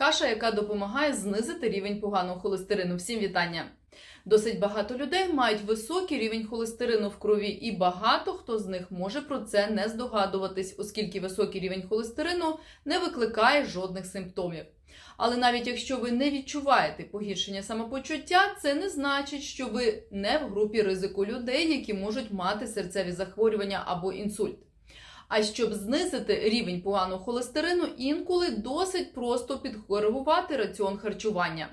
Каша, яка допомагає знизити рівень поганого холестерину. Всім вітання! Досить багато людей мають високий рівень холестерину в крові, і багато хто з них може про це не здогадуватись, оскільки високий рівень холестерину не викликає жодних симптомів. Але навіть якщо ви не відчуваєте погіршення самопочуття, це не значить, що ви не в групі ризику людей, які можуть мати серцеві захворювання або інсульт. А щоб знизити рівень поганого холестерину, інколи досить просто підкоригувати раціон харчування.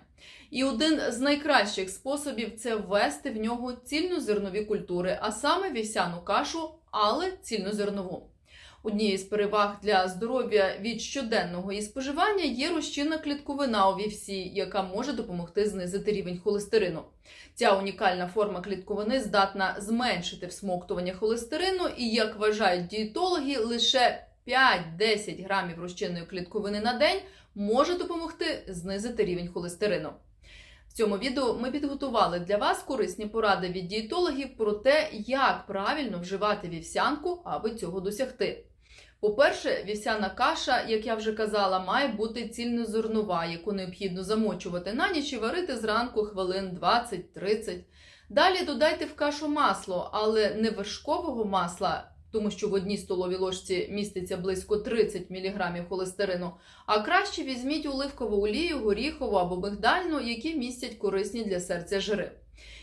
І один з найкращих способів це ввести в нього цільнозернові культури, а саме вівсяну кашу, але цільнозернову. Однією з переваг для здоров'я від щоденного її споживання є розчинна клітковина у вівсі, яка може допомогти знизити рівень холестерину. Ця унікальна форма клітковини здатна зменшити всмоктування холестерину, і, як вважають дієтологи, лише 5-10 грамів розчинної клітковини на день може допомогти знизити рівень холестерину. В цьому відео ми підготували для вас корисні поради від дієтологів про те, як правильно вживати вівсянку, аби цього досягти. По-перше, вівсяна каша, як я вже казала, має бути цільнозернова, яку необхідно замочувати на ніч і варити зранку хвилин 20-30. Далі додайте в кашу масло, але не вершкового масла, тому що в одній столовій ложці міститься близько 30 мг холестерину, а краще візьміть оливкову олію, горіхову або мигдальну, які містять корисні для серця жири.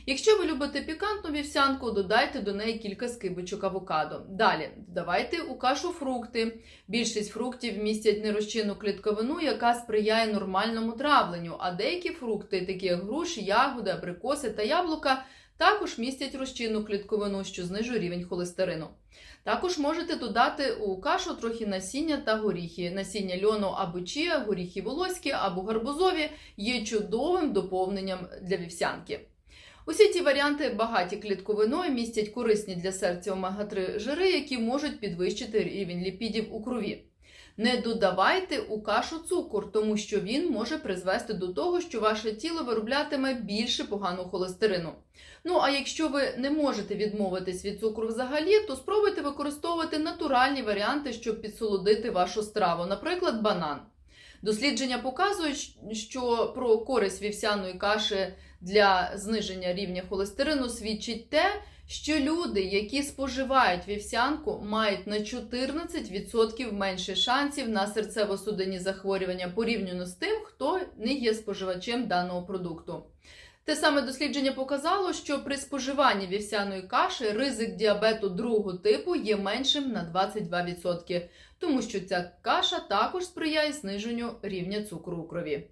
Якщо ви любите пікантну вівсянку, додайте до неї кілька скибочок авокадо. Далі додавайте у кашу фрукти. Більшість фруктів містять нерозчинну клітковину, яка сприяє нормальному травленню, а деякі фрукти, такі як груші, ягоди, абрикоси та яблука, також містять розчинну клітковину, що знижує рівень холестерину. Також можете додати у кашу трохи насіння та горіхи. Насіння льону або чія, горіхи волоські або гарбузові є чудовим доповненням для вівсянки. Усі ці варіанти багаті клітковиною містять корисні для серця омега-3 жири, які можуть підвищити рівень ліпідів у крові. Не додавайте у кашу цукор, тому що він може призвести до того, що ваше тіло вироблятиме більше поганого холестерину. Ну а якщо ви не можете відмовитись від цукру взагалі, то спробуйте використовувати натуральні варіанти, щоб підсолодити вашу страву, наприклад, банан. Дослідження показують, що про користь вівсяної каші для зниження рівня холестерину свідчить те, що люди, які споживають вівсянку, мають на 14% менше шансів на серцево-судинні захворювання порівняно з тим, хто не є споживачем даного продукту. Те саме дослідження показало, що при споживанні вівсяної каші ризик діабету другого типу є меншим на 22%, тому що ця каша також сприяє зниженню рівня цукру у крові.